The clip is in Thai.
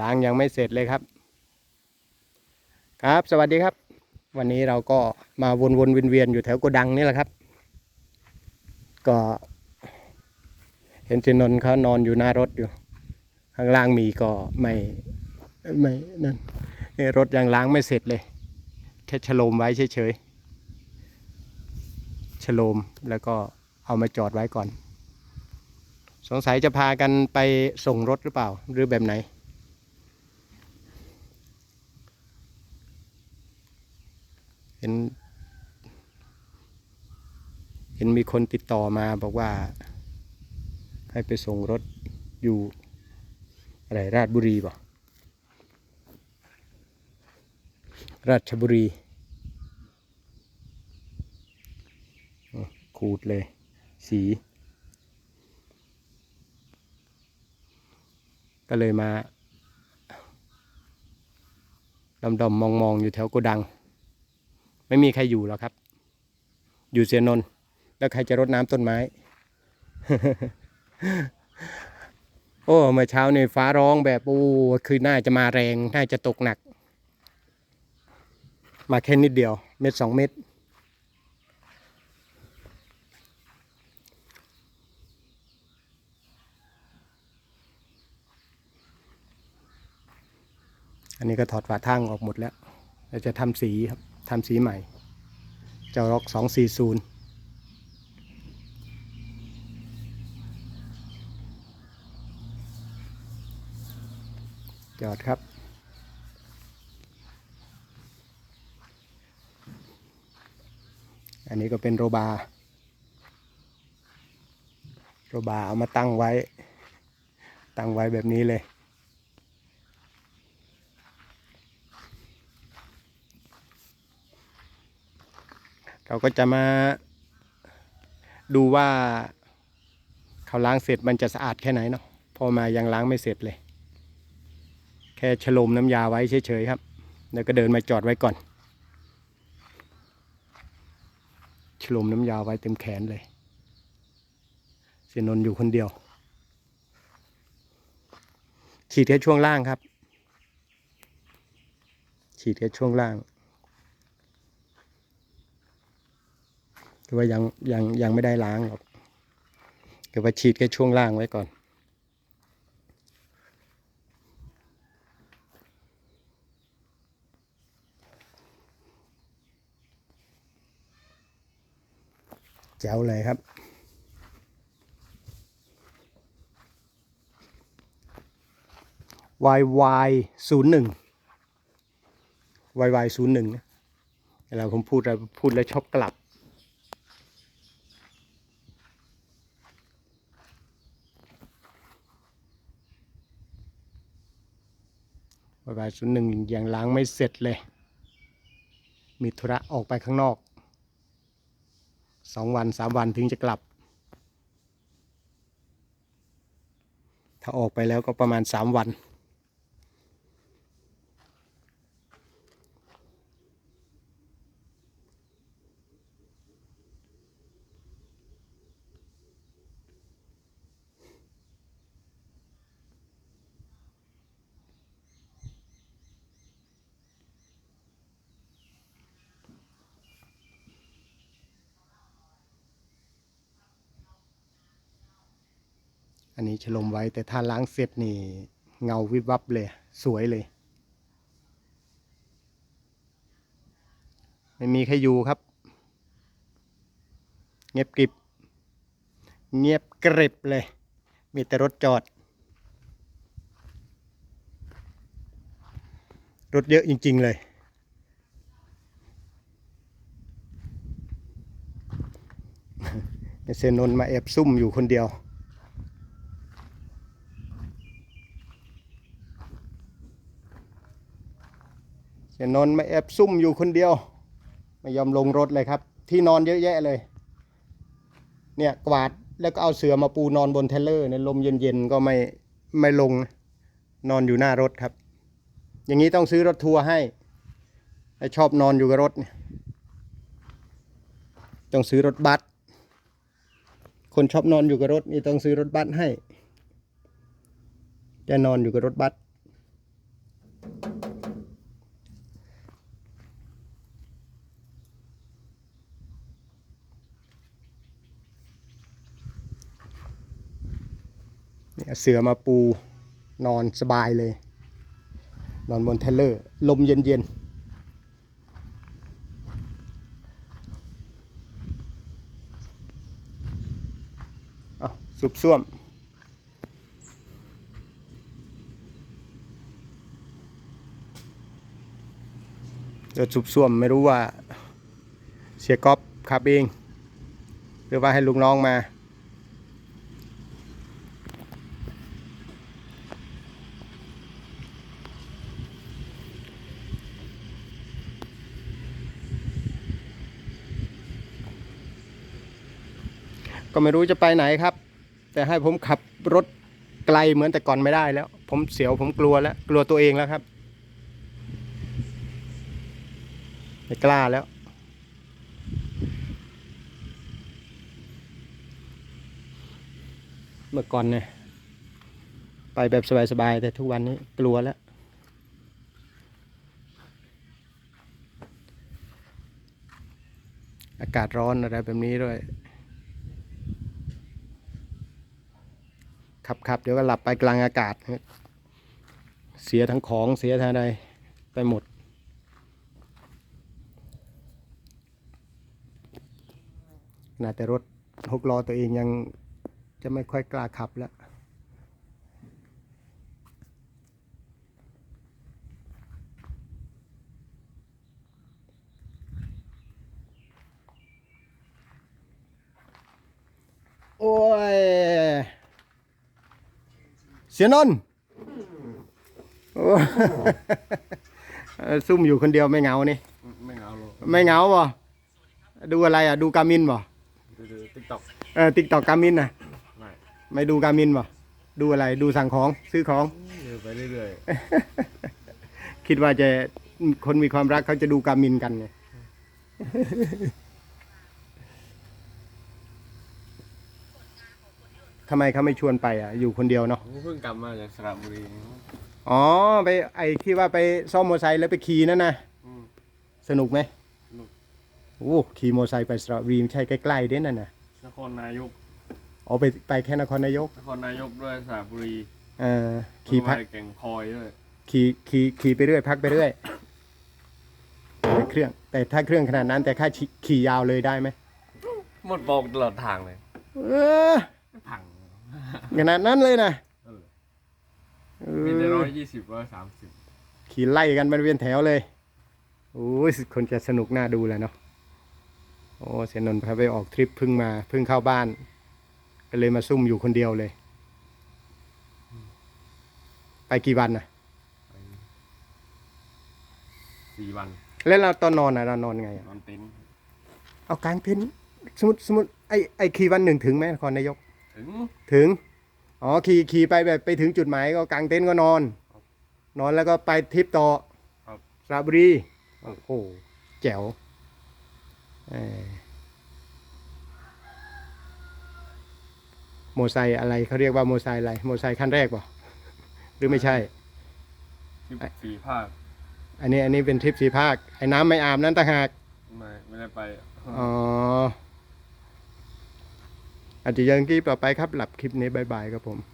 ล้างยังไม่เสร็จเลยครับ ครับสวัสดีครับ วันนี้เราก็มาวนๆเวียนๆอยู่แถวโกดังนี่แหละครับ ก็ เห็นสินนท์เขานอนอยู่หน้ารถอยู่ ข้างล่างมีก็ไม่ไม่นั่นรถยังล้างไม่เสร็จเลยแค่ชโลมไว้เฉยๆชโลมแล้วก็เอามาจอดไว้ก่อนสงสัยจะพากันไปส่งรถหรือเปล่า หรือแบบไหน เห็น เห็นมีคนติดต่อมาบอกว่า ให้ไปส่งรถอยู่อะไรราชบุรีป่ะราชบุรี ขูดเลย สี ก็เลยมาดำดมมองมองๆ อยู่แถวโกดัง ไม่มีใครอยู่หรอกครับ อยู่เสียนนแล้วใครจะรดน้ำต้นไม้ โอ้เมื่อเช้านี่ฟ้าร้องแบบโอ้คือน่าจะมาแรงน่าจะตกหนัก มาแค่นิดเดียว เม็ดสองเม็ดอันนี้ก็ถอดฝาทั้งออกหมดแล้วเราจะทำสีครับ ทำสีใหม่ เจ้าร็อกสองสี่ศูนย์จอดครับ อันนี้ก็เป็นโรบาร์โรบาร์เอามาตั้งไว้ ตั้งไว้แบบนี้เลย เราก็จะมาดูว่าเขาล้างเสร็จมันจะสะอาดแค่ไหนเนาะพอมายังล้างไม่เสร็จเลย แค่ฉโลมน้ำยาไว้เฉยๆครับ แล้วก็เดินมาจอดไว้ก่อนฉโลมน้ำยาไว้เต็มแขนเลยเสียนนท์อยู่คนเดียว ฉีดแค่ช่วงล่างครับ ฉีดแค่ช่วงล่าง คือว่ายังยังยังไม่ได้ล้างหรอกคือว่าฉีดแค่ช่วงล่างไว้ก่อนแจ๋วเลยครับ YY ศูนย์หนึ่ง YY ศูนย์หนึ่งเวลาผมพูดอะไรพูดแล้วชอบกลับ วายศูนย์หนึ่งยังล้างไม่เสร็จเลย มีธุระออกไปข้างนอกสองวันสามวันถึงจะกลับ ถ้าออกไปแล้วก็ประมาณสามวัน อันนี้ฉลมไว้แต่ถ้าล้างเสร็จนี่เงาวิบวับเลย สวยเลย ไม่มีใครอยู่ครับ เงียบกริบ เงียบกริบเลย มีแต่รถจอด รถเยอะจริง ๆ เลยเซนนท์มาแอบซุ่มอยู่คนเดียว สียนนท์มาแอบซุ่มอยู่คนเดียว ไม่ยอมลงรถเลยครับ ที่นอนเยอะแยะเลย เนี่ยกวาดแล้วก็เอาเสือมาปูนอนบนเทเลอร์เนี่ยลมเย็นๆก็ไม่ไม่ลงนอนอยู่หน้ารถครับ อย่างนี้ต้องซื้อรถทัวร์ให้ไอชอบนอนอยู่กับรถเนี่ยต้องซื้อรถบัสคนชอบนอนอยู่กับรถนี่ต้องซื้อรถบัสให้จะนอนอยู่กับรถบัส เสือมาปูนอนสบายเลย นอนบนเทเลอร์ ลมเย็นๆเอาสุบซ่วมเดี๋ยวสุบซ่วมไม่รู้ว่า เสียก๊อฟขับเอง หรือว่าให้ลูกน้องมา ก็ไม่รู้จะไปไหนครับ แต่ให้ผมขับรถไกลเหมือนแต่ก่อนไม่ได้แล้ว ผมเสียวผมกลัวแล้ว กลัวตัวเองแล้วครับไม่กล้าแล้ว เมื่อก่อนเนี่ยไปแบบสบายๆแต่ทุกวันนี้กลัวแล้วอากาศร้อนอะไรแบบนี้ด้วย ขับขับเดี๋ยวก็หลับไปกลางอากาศ เสียทั้งของเสียทั้งอะไรไปหมดขนาดแต่รถหกล้อตัวเองยังจะไม่ค่อยกล้าขับแล้วโอ้ย เสียนนท์โอ้ยเออซุ่มอยู่คนเดียวไม่เหงานี่ ไม่เหงาหรอกไม่เหงาบ่ดูอะไรอะ ดูกามินบ่ดูดูติ๊กต็อกเออติ๊กตอกกามินนะไม่ไม่ดูกามินบ่ดูอะไรดูสั่งของซื้อของดูไปเรื่อยคิดว่าจะคนมีความรักเขาจะดูกามินกันไง ทำไมเขาไม่ชวนไปอะอยู่คนเดียวเนาะๆผมเพิ่งกลับมาจากสระบุรีอ๋อไปไอ้ที่ว่าไปซ่อมมอเตอร์ไซค์แล้วไปขี่นั่นนะอืม สนุกไหมสนุก โอ้ขี่มอเตอร์ไซค์ไปสระบุรีไม่ใช่ใกล้ๆเด้นั่นน่ะนครนายกอ๋อไปไปแค่นครนายกนครนายกด้วยสระบุรีเออขี่พักแล้วก็ไปแก่งคอยด้วยขี่ขี่ขี่ไปเรื่อยพักไปเรื่อยไปเครื่องแต่ถ้าเครื่องขนาดนั้น แต่ค่าขี่ขี่ยาวเลยได้ไหมหมดบอกตลอดทางเลย เออ พัง ขนาดนั้นเลยนะเออเอมีแต่ร้ออยยี่สิบร้อยสามสิบขี่ไล่กันเป็นเวียนแถวเลยโอ้ยคนจะสนุกน่าดูแหละเนาะโอ้เสียนนท์พาไปออกทริปเพึ่งมาเพึ่งเข้าบ้าน ก็เลยมาซุ่มอยู่คนเดียวเลย ไปกี่วันนะสี่วันแล้วเราตอนนอนอะเรานอนไงอะนอนเต็นท์เอากลางเต็นท์สมมติสมมติไอไอขี่วันหนึ่งถึงไหมนครนายก ถึง ถึง อ๋อ ขี่ขี่ไปแบบไปถึงจุดหมายก็กางเต็นท์ก็นอน นอนแล้วก็ไปทริปต่อครับสระบุรีโอ้โห แจ๋วเออโมอไซค์อะไรเขาเรียกว่าโมอไซค์อะไร โมอไซค์ขั้นแรกป่ะหรือไม่ใช่สิบสี่ภาคอันนี้อันนี้เป็นทริปสีภาค ไอ้น้ำไม่อาบนั้นต่างหาก ไม่ไม่ได้ไป อ๋อ อาจจะยังคลิปต่อไปครับหลับคลิปนี้บายบายครับผม